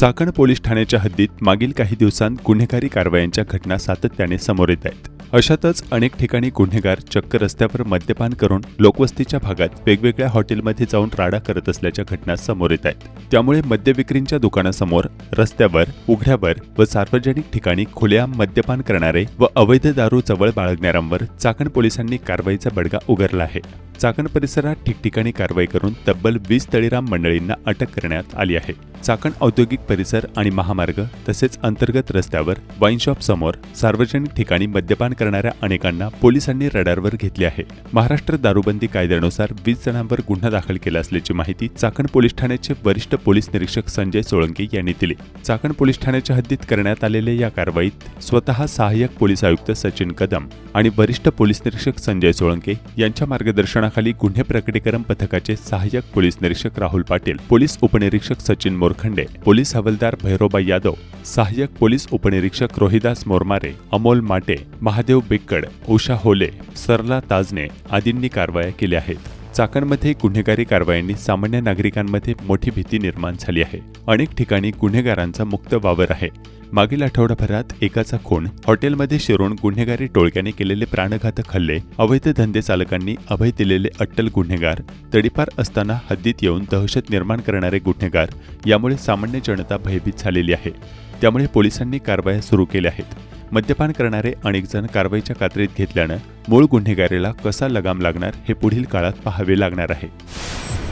Chakan police ठाण्याच्या हद्दीत मागील काही दिवसांत गुन्हेगारी कारवायांच्या घटना सातत्याने समोर येत आहेत. अशातच अनेक ठिकाणी गुन्हेगार चक्क रस्त्यावर मद्यपान करून लोकवस्तीच्या भागात वेगवेगळ्या हॉटेलमध्ये जाऊन राडा करत असल्याच्या घटना समोर येत आहेत. त्यामुळे मद्यविक्रींच्या दुकानासमोर रस्त्यावर उघड्यावर व सार्वजनिक ठिकाणी खुलेआम मद्यपान करणारे व अवैध दारू जवळ बाळगणाऱ्यांवर चाकण पोलिसांनी कारवाईचा बडगा उगारला आहे. चाकण परिसरात ठिकठिकाणी कारवाई करून तब्बल वीस तळीराम मंडळींना अटक करण्यात आली आहे. चाकण औद्योगिक परिसर आणि महामार्ग तसेच अंतर्गत रस्त्यावर वाईन शॉप समोर सार्वजनिक ठिकाणी मद्यपान करणाऱ्या अनेकांना पोलिसांनी रडारवर घेतले आहे. महाराष्ट्र दारूबंदी कायद्यानुसार वीस जणांवर गुन्हा दाखल केला असल्याची माहिती चाकण पोलीस ठाण्याचे वरिष्ठ पोलीस निरीक्षक संजय सोळंके यांनी दिली. चाकण पोलीस ठाण्याच्या हद्दीत करण्यात आलेल्या या कारवाईत स्वतः सहाय्यक पोलीस आयुक्त सचिन कदम आणि वरिष्ठ पोलीस निरीक्षक संजय सोळंके यांच्या मार्गदर्शनाखाली गुन्हे प्रकटीकरण पथकाचे सहाय्यक पोलीस निरीक्षक राहुल पाटील पोलीस उपनिरीक्षक सचिन मोरखंडे पोलीस हवालदार भैरोबा यादव सहाय्यक पोलीस उपनिरीक्षक रोहिदास मोरमारे अमोल माटे महादेव बिक्कड उषा होले सरला ताजने आदींनी कारवाया केल्या आहेत. चाकणमध्ये गुन्हेगारी कारवायांनी सामान्य नागरिकांमध्ये मोठी भीती निर्माण झाली आहे. अनेक ठिकाणी गुन्हेगारांचा मुक्त वावर आहे. मागील आठवडाभरात एकाचा खून हॉटेलमध्ये शिरून गुन्हेगारी टोळक्याने केलेले प्राणघातक हल्ले अवैध धंदे चालकांनी अभय दिलेले अट्टल गुन्हेगार तडीपार असताना हद्दीत येऊन दहशत निर्माण करणारे गुन्हेगार यामुळे सामान्य जनता भयभीत झालेली आहे. त्यामुळे पोलिसांनी कारवाया सुरू केल्या आहेत. मद्यपान करणारे अनेक जण कारवाईच्या कात्रीत घेतल्यानं मूळ गुन्हेगारीला कसा लगाम लागणार हे पुढील काळात पाहावे लागणार आहे.